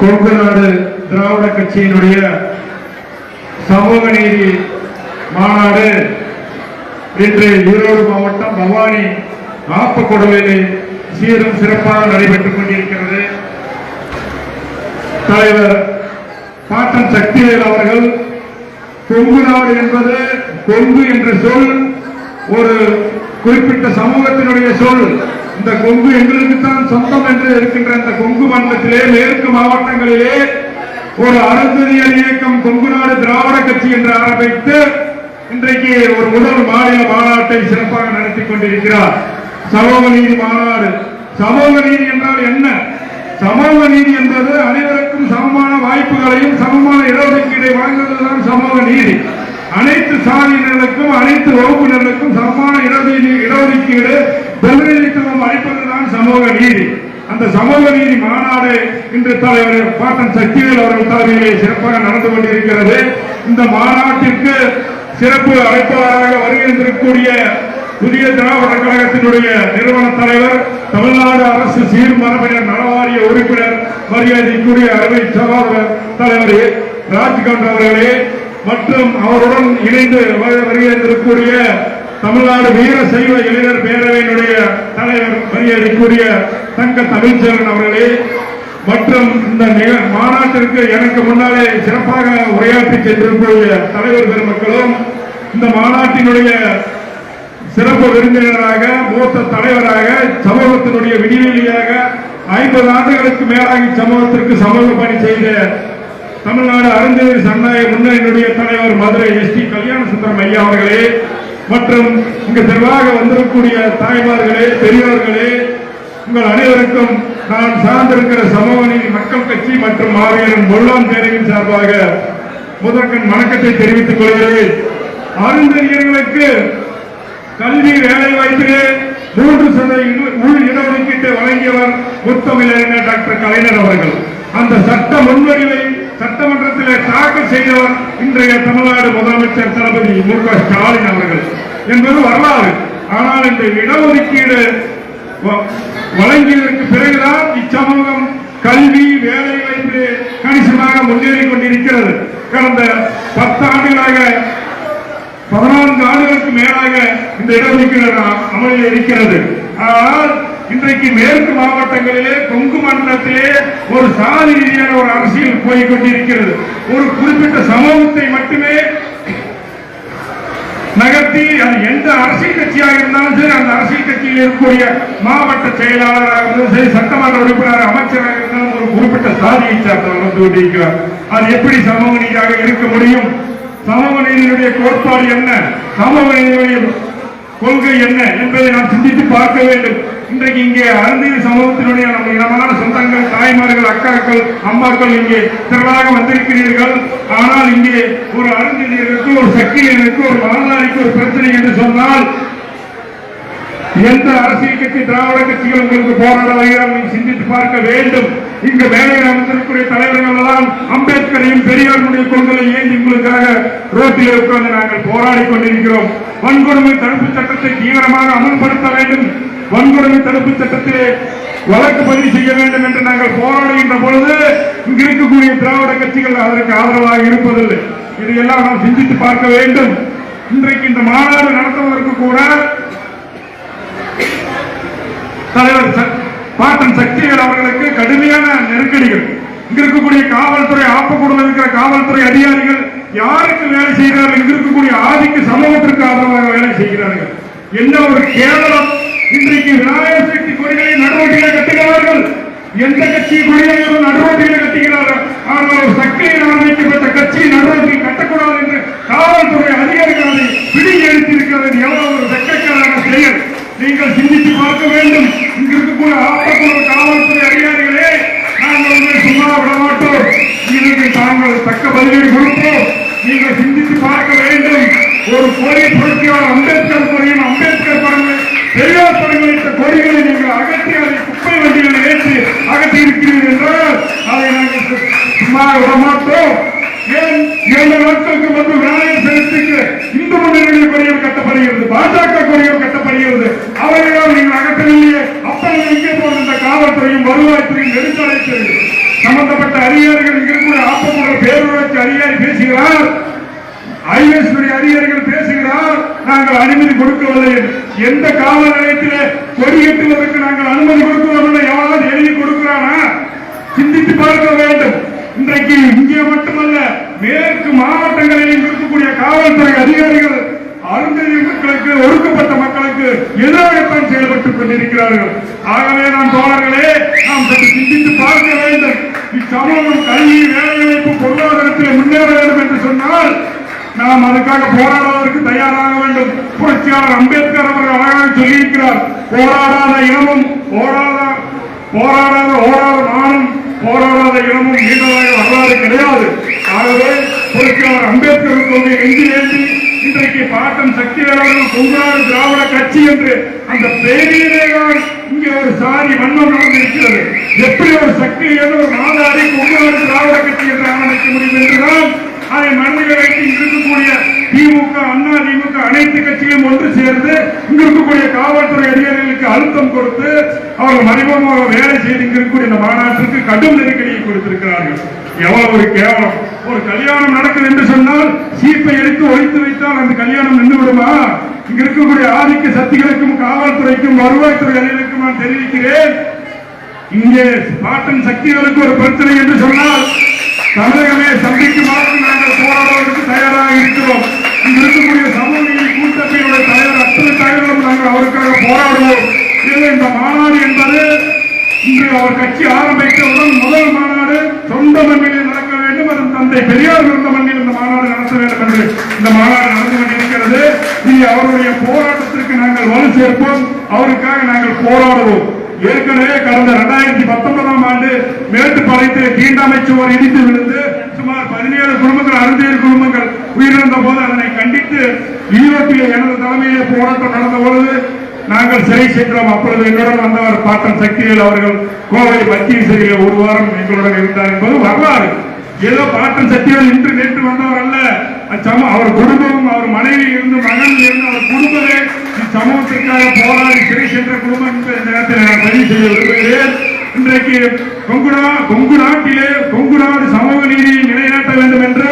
கொங்கு நாடு திராவிட கட்சியினுடைய சமூக நீதி மாநாடு இன்று ஈரோடு மாவட்டம் பவானி ஆப்பக்கூடலில் சீரும் சிறப்பாக நடைபெற்றுக் கொண்டிருக்கிறது. தலைவர் பாட்டன் சக்திவேல் அவர்கள் கொங்கு நாடு என்பது கொங்கு என்ற சொல் ஒரு குறிப்பிட்ட சமூகத்தினுடைய சொல். இந்த கொங்கு எங்களுக்குத்தான் சொந்தம் என்று இருக்கின்ற இந்த கொங்கு மண்டலத்திலே மேற்கு மாவட்டங்களிலே ஒரு அறந்ததியல் இயக்கம் கொங்கு நாடு திராவிட கட்சி என்று ஆரம்பித்து இன்றைக்கு ஒரு முதல் மாநில மாநாட்டை சிறப்பாக நடத்தி கொண்டிருக்கிறார். சமூக நீதி மாநாடு. சமூக நீதி என்றால் என்ன? சமூக நீதி என்பது அனைவருக்கும் சமமான வாய்ப்புகளையும் சமமான இடஒதுக்கீடை வழங்குவதுதான் சமூக நீதி. அனைத்து சாதியினருக்கும் அனைத்து வகுப்பினருக்கும் சமமான இடஒதுக்கீடு இடஒதுக்கீடு பிரதிநிதித்துவம் அளிப்பதுதான் சமூக நீதி. அந்த சமூக நீதி மாநாடு இன்று தலைவர் பாட்டன் சக்திவேல் அவர்கள் தலைமையிலே சிறப்பாக நடந்து கொண்டிருக்கிறது. இந்த மாநாட்டிற்கு சிறப்பு அழைப்பாளராக வருகின்றிருக்கக்கூடிய புதிய திராவிட கழகத்தினுடைய நிறுவன தலைவர் தமிழ்நாடு அரசு சீர்மரபினர் நலவாரிய உறுப்பினர் மரியாதைக்குரிய அருமை சகோதரர் தலைவர் ராஜ்காந்த் அவர்களே மற்றும் அவருடன் இணைந்து வ- தமிழ்நாடு வீர சைவ இளைஞர் பேரவையினுடைய தலைவர் மரியாதைக்குரிய தங்க தமிழ்ச்சரன் அவர்களே மற்றும் இந்த மாநாட்டிற்கு எனக்கு முன்னாலே சிறப்பாக உரையாற்றி சென்றிருக்கூடிய தலைவர் பெருமக்களும் இந்த மாநாட்டினுடைய சிறப்பு விருந்தினராக மூத்த தலைவராக சமூகத்தினுடைய விடிவெளியாக ஐம்பது ஆண்டுகளுக்கு மேலாக சமூகத்திற்கு சமூக பணி செய்த தமிழ்நாடு அருந்ததி சன்னாய முன்னணியினுடைய தலைவர் மதுரை எஸ் டி கல்யாண சுந்தரம் ஐயா அவர்களே மற்றும் இங்கு தெளிவாக வந்திருக்கக்கூடிய தாய்மார்களே பெரியவர்களே உங்கள் அனைவருக்கும் நான் சார்ந்திருக்கிற சமூக நீதி மக்கள் கட்சி மற்றும் மாவீரன் முள்ளாம் பேரவின் சார்பாக முதற்கண் வணக்கத்தை தெரிவித்துக் கொள்கிறேன். அருந்ததியர்களுக்கு கல்வி வேலை வாய்ப்பிலே மூன்று சதவீத உள் இடஒதுக்கீட்டை வழங்கியவர் முத்தமிழறிஞர் டாக்டர் கலைஞர் அவர்கள். அந்த சட்ட முன்வடிவை சட்டமன்றத்திலே தாக்கல் செய்தவர் இன்றைய தமிழ்நாடு முதலமைச்சர் தளபதி மு க ஸ்டாலின் அவர்கள். என்பது வரலாறு. ஆனால் இந்த இடஒதுக்கீடு வழங்கியதற்கு பிறகுதான் இச்சமூகம் கல்வி வேலை வாய்ப்பு கணிசமாக முன்னேறி கொண்டிருக்கிறது. கடந்த பத்து ஆண்டுகளாக பதினான்கு ஆண்டுகளுக்கு மேலாக இந்த இடஒதுக்கீடு அமலில் இருக்கிறது. ஆனால் இன்றைக்கு மேற்கு மாவட்டங்களிலே கொங்கு மண்டலத்திலே ஒரு சாதி ரீதியான ஒரு அரசியல் போய் கொண்டிருக்கிறது ஒரு குறிப்பிட்ட சமூகத்தை மட்டுமே நகர்த்தி அது எந்த அரசியல் கட்சியாக இருந்தாலும் சரி அந்த அரசியல் கட்சியில் இருக்கக்கூடிய மாவட்ட செயலாளராக இருந்தாலும் சரி சட்டமன்ற உறுப்பினர் அமைச்சராக இருந்தாலும் ஒரு குறிப்பிட்ட சாதியை சார்ந்தவர் வந்து கொண்டிருக்கிறார். அது எப்படி சமூக நீதியாக இருக்க முடியும்? சமூக நீதியினுடைய கோட்பாடு என்ன? சமூக நீதியுடைய கொள்கை என்ன என்பதை நாம் சிந்தித்து பார்க்க வேண்டும். இன்றைக்கு இங்கே அருந்திய சமூகத்தினுடைய நம்ம இனமான சொந்தங்கள் தாய்மார்கள் அக்காக்கள் அம்மாக்கள் இங்கே திரளாக வந்திருக்கிறீர்கள். ஆனால் இங்கே ஒரு அருந்தியருக்கு ஒரு சக்கிலியருக்கு ஒரு மனதாரிக்கு ஒரு பிரச்சனை என்று சொன்னால் எந்த அரசியல் கட்சி திராவிட கட்சிகள் உங்களுக்கு போராட வருகிறார் நீங்கள் சிந்தித்து பார்க்க வேண்டும். இங்கு வேலையில் அமைந்திருக்கிற தலைவர்கள் எல்லாம் அம்பேத்கரையும் பெரியாருடைய கொள்கையை ஏன் உங்களுக்காக ரோட்டில் உட்கார்ந்து நாங்கள் போராடி கொண்டிருக்கிறோம். வன்கொடுமை தடுப்பு சட்டத்தை தீவிரமாக அமல்படுத்த வேண்டும். வன்கொடுமை தடுப்பு சட்டத்திலே வழக்கு பதிவு செய்ய வேண்டும் என்று நாங்கள் போராடுகின்ற பொழுது இங்கு இருக்கக்கூடிய திராவிட கட்சிகள் அதற்கு ஆதரவாக இருப்பதில்லை. இதையெல்லாம் நாம் சிந்தித்து பார்க்க வேண்டும். இன்றைக்கு இந்த மாநாடு நடத்துவதற்கு கூட தலைவர் பாட்டன் சக்திகள் அவர்களுக்கு கடுமையான நெருக்கடிகள். இங்க இருக்கக்கூடிய காவல்துறை ஆப்பக்கூடல இருக்கிற காவல்துறை அதிகாரிகள் யாருக்கு வேலை செய்கிறார்கள்? இங்க இருக்கக்கூடிய ஆதிக்கு சமூகத்திற்கு ஆதரவாக வேலை செய்கிறார்கள். என்ன ஒரு கேவலம் இன்றைக்கு விநாயகர் சக்தி கொடிகளை நடுவட்டிகளை கட்டுகிறார்கள்? எந்த கட்சி கொடிகளையும் நடுவட்டிகளை கட்டுகிறார்கள்? ஆனால் சக்தியை ஆரம்பிக்கப்பட்ட அகற்றவில்லையே அப்ப சம்பந்தப்பட்ட அதிகாரிகள் இருக்கக்கூடிய இருக்கிற ஆப்பமுள்ள பேரூராட்சி அதிகாரி பேசுகிறார். ஐஎஸ் அதிகாரிகள் பேசுகிறார். நாங்கள் அனுமதி கொடுக்கவில்லை. எந்த காவல் கொடி கட்டுவதற்கு நாங்கள் அனுமதி கொடுக்கவில்லை. எவனாவது எழுதி கொடுக்கிறானா சிந்தித்து பார்க்க வேண்டும். இன்றைக்கு இங்கே மட்டுமல்ல மேற்கு மாவட்டங்களில் இருக்கக்கூடிய காவல்துறை அதிகாரிகள் அருந்ததி மக்களுக்கு ஒடுக்கப்பட்ட மக்களுக்கு எதிராகத்தான் செயல்பட்டுக் கொண்டிருக்கிறார்கள். ஆகவே நாம் தோழர்களே நாம் சற்று சிந்தித்து பார்க்க வேண்டும். இச்சமூகம் கல்வி வேலைவாய்ப்பு பொருளாதாரத்தில் முன்னேற வேண்டும் என்று சொன்னால் நாம் அதுக்காக போராடுவதற்கு தயாராக வேண்டும். புரட்சியாளர் அம்பேத்கர் அவர்கள் அழகாக சொல்லியிருக்கிறார் போராடாத இனமும் போராட போராடாத ஓடாத நானும் போராடாத இனமும் நீண்டதாக வரலாறு கிடையாது. ஆகவே புரட்சியாளர் அம்பேத்கர் கொள்கை நெஞ்சில் ஏந்தி இன்றைக்கு பாட்டம் சக்தி வேளாளர் கொங்குநாடு திராவிட கட்சி என்று அந்த பெயரிலேதான் இங்கே ஒரு சாரி வண்ணம் நடந்திருக்கிறது. எப்படி ஒரு சக்தி ஒரு மாதாரி கொங்குநாடு திராவிட கட்சி என்று ஆரம்பிக்க முடியும் என்று அதை மனதில் வைத்து இருக்கக்கூடிய திமுக அண்ணா திமுக அனைத்து கட்சியும் ஒன்று சேர்ந்து இங்கு இருக்கக்கூடிய காவல்துறை அதிகாரிகளுக்கு அழுத்தம் கொடுத்து அவர்கள் மறைமுகமாக வேலை செய்து இங்கு இருக்கக்கூடிய இந்த மாநாட்டிற்கு கடும் நெருக்கடியை கொடுத்திருக்கிறார்கள். எவ்வளவு ஒரு கேவலம். ஒரு கல்யாணம் நடக்குது என்று சொன்னால் சீப்பை எடுத்து ஒழித்து வைத்தால் அந்த கல்யாணம் நின்று விடுமா இங்க இருக்கக்கூடிய ஆதிக்க சக்திகளுக்கும் காவல்துறைக்கும் வருவாய்த்துறை அதிகாரிகளுக்கும் நான் தெரிவிக்கிறேன். இங்கே பாட்டன் சக்திகளுக்கு ஒரு பிரச்சனை என்று சொன்னால் தமிழகமே சந்திக்குமாறு நாங்கள் போராடுவதற்கு தயாராக இருக்கிறோம். இங்கு இருக்கக்கூடிய சமூக நீதி கூட்டத்தினுடைய தலைவர் அத்தனை தலைவர்களும் நாங்கள் அவருக்காக போராடுவோம். இதில் இந்த மாநாடு என்பது? இன்று அவர் கட்சி ஆரம்பித்தவுடன் முதல் மாநாடு சொந்த மண்ணில் நடக்க வேண்டும். அது தந்தை பெரியார் இருந்த மண்ணில் இந்த மாநாடு நடத்த வேண்டும் என்று இந்த மாநாடு நடந்து கொண்டிருக்கிறது. இனி அவருடைய போராட்டத்திற்கு நாங்கள் வலு சேர்ப்போம். அவருக்காக நாங்கள் போராடுவோம். ஏற்கனவே கடந்த இரண்டாயிரத்தி பத்தொன்பதாம் ஆண்டு மேட்டுப்பாளையத்தில் தீண்டாமை சுவர் இடித்து விழுந்து சுமார் பதினேழு குடும்பங்கள் அறுபத்தேழு குடும்பங்கள் உயிரிழந்த போது அதனை கண்டித்து ஈரோட்டில் எனது தலைமையிலே போராட்டம் நடந்த பொழுது நாங்கள் சிறை சென்றோம். அப்பொழுது எங்களுடன் வந்தவர் பாட்டன் சக்திவேல் அவர்கள் கோவை மத்திய சிறையில் ஒரு வாரம் எங்களுடன் இருந்தார் என்பது வரலாறு. ஏதோ பாட்டன் சக்திவேல் இன்று நேற்று வந்தவர் அல்ல. அச்சம அவர் குடும்பமும் அவர் மனைவி இருந்து மகன் இருந்து அவர் குடும்பமே சமூகத்திற்காக போராடி சிறை சென்ற குடும்பம் என்று இந்த நேரத்தில் நான் பதிவு செய்ய விரும்புகிறேன் இன்றைக்கு கொங்குடா கொங்கு நாட்டிலே கொங்கு நாடு சமூக நீதியை நிலைநாட்ட வேண்டும் என்று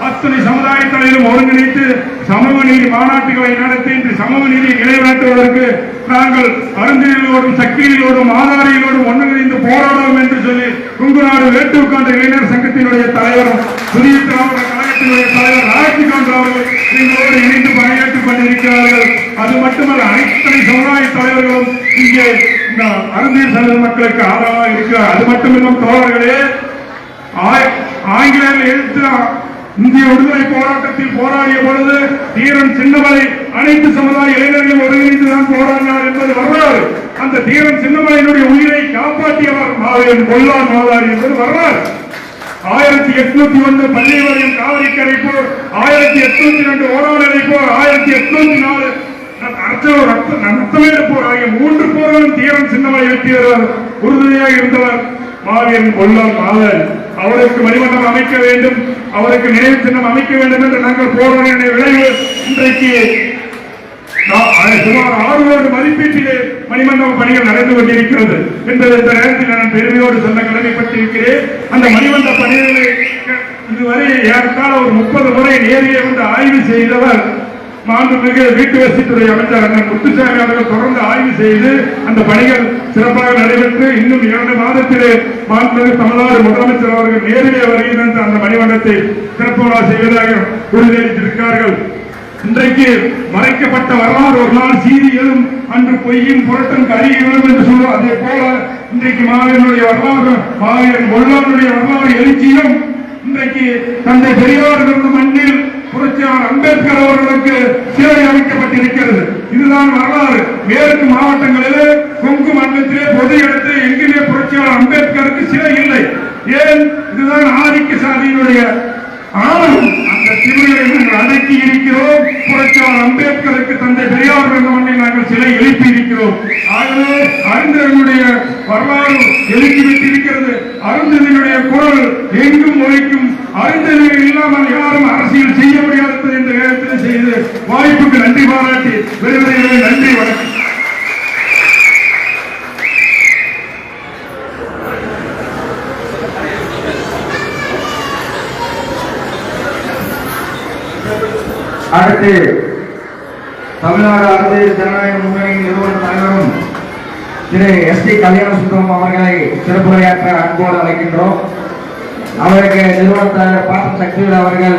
அத்தனை சமுதாயத்தினரும் ஒருங்கிணைத்து சமூக நீதி மாநாட்டுகளை நடத்தி இன்று சமூக நீதியை நிலைநாட்டுவதற்கு நாங்கள் அருந்தினோடும் சக்தியிலோடும் ஆதாரிகளோடும் ஒன்றிணைந்து போராடுவோம் என்று சொல்லி கொங்கு நாடு வேட்டுக்காண்ட இளைஞர் சங்கத்தினுடைய தலைவரும் புதிய திராவிட கழகத்தினுடைய தலைவர் ராஜ்காந்த் அவர்கள் எங்களோடு இணைந்து பணியாற்றிக் கொண்டிருக்கிறார்கள். அது மட்டுமல்ல அனைத்து சமுதாய தலைவர்களும் இங்கே அருந்தீர் அருந்தியர் சமூக மக்களுக்கு ஆதரவாக இருக்கிறார் அது மட்டுமில்லாமல் தோழர்களே ஆய்- ஆங்கிலேயர் எதிர்த்து இந்திய விடுதலை போராட்டத்தில் போராடிய பொழுது தீரன் சின்னமலை அனைத்து சமுதாய இளைஞர்கள் ஒருங்கிணைந்து தான் போராடினார் என்பது வரலாறு. அந்த தீரன் சின்னமலையினுடைய உயிரை காப்பாற்றியவர் மாவேன் கொல்லா மாதாரி என்பது வரலாறு. ஆயிரத்தி எட்நூத்தி ஒன்று பள்ளிவரையும் காவிரிக்கரை போர் ஆயிரத்தி எட்நூத்தி ரெண்டு ஓராநிலை போர் ஆயிரத்தி எட்நூத்தி நாலு அர்ச்சவர் போர் ஆகிய மூன்று போர்களும் தீரன் சின்னமலை வெற்றியவர் உறுதுணையாக இருந்தவர் மாவீரன் கொல்லான் மாதன். அவருக்கு மணிமண்டபம் அமைக்க வேண்டும் அவருக்கு நினைவு சின்னம் அமைக்க வேண்டும் என்று நாங்கள் போராடிய விளைவு இன்றைக்கு சுமார் ஆறு பணிகள் நடந்து கொண்டிருக்கிறது என்பது இந்த நேரத்தில் நான் பெருமையோடு சொல்ல கடமைப்பட்டிருக்கிறேன். அந்த மணிமண்டப பணிகளை இதுவரை ஏறத்தாழ ஒரு முப்பது முறை நேரிலே வந்து ஆய்வு செய்தவர் மாண்புமிகு வீட்டு வசதித்துறை அமைச்சர் அண்ணன் முத்துசாமி அவர்கள் தொடர்ந்து ஆய்வு செய்து அந்த பணிகள் சிறப்பாக நடைபெற்று இன்னும் இரண்டு மாதத்திலே மாண்புமிகு தமிழ்நாடு முதலமைச்சர் அவர்கள் நேரிலே வருகின்ற அந்த மணிமண்டபத்தை சிறப்பு செய்வதாக உறுதியளித்திருக்கிறார்கள். இன்றைக்கு மறைக்கப்பட்ட வரலாறு ஒரு நாள் சீதி அன்று பொய்யும் புரட்டும் கருகிவிடும் என்று சொல்லுவோம் அதே போல இன்றைக்கு மாவீரனுடைய வரலாறு மாவீரன் கொள்ளானுடைய வரலாறு எழுச்சியும் இன்றைக்கு தந்தை பெரியார் இருந்த மண்ணில் புரட்சியாளர் அம்பேத்கர் அவர்களுக்கு சிலை அமைக்கப்பட்டிருக்கிறது. இதுதான் வரலாறு. மேற்கு மாவட்டங்களிலே கொங்கு மண்டலத்திலே பொது இடத்தில் எங்குமே புரட்சியாளர் அம்பேத்கருக்கு சிலை இல்லை. ஏன்? இதுதான் ஆதிக்க சாதியினுடைய ஆனாலும் அந்த நாங்கள் அடக்கி இருக்கிறோம். புரட்சியாளர் அம்பேத்கருக்கு தந்தை பெரியார் நாங்கள் சிலை எழுப்பி இருக்கிறோம். ஆகவே அறிஞர்களுடைய வரலாறு எழுப்பி விட்டிருக்கிறது குரல் எங்கும் ஒழிக்கும் அறிஞர்கள் இல்லாமல் யாரும் அரசியல் செய்ய முடியாது இந்த நேரத்தில் செய்து வாய்ப்புக்கு நன்றி பாராட்டி விரைவில் நன்றி வணக்கம். அடுத்து தமிழ்நாடு அரசு ஜனநாயக முன்னணி நிறுவன தலைவரும் திரு எஸ் டி கல்யாண சுந்தரம் அவர்களை சிறப்பு உரையாற்ற அன்போடு அழைக்கின்றோம். அவருக்கு நிறுவன தலைவர் பாச சக்திவேல் அவர்கள்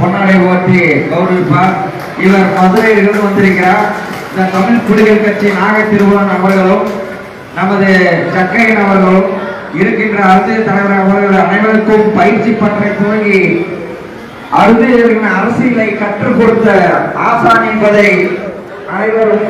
பொன்னாடை ஓட்டி கௌரவிப்பார் இவர் மதுரையிலிருந்து வந்திருக்கிறார். இந்த தமிழ் குடிகள் கட்சி நாக திருவுவன் அவர்களும் நமது சக்கையன் அவர்களும் இருக்கின்ற அரசியல் தலைவர் அவர்கள் அனைவருக்கும் பயிற்சி பற்றை துவங்கி அறிஞர்களின் அரசியலை கற்றுக் கொடுத்த ஆசான் என்பதை அனைவரும்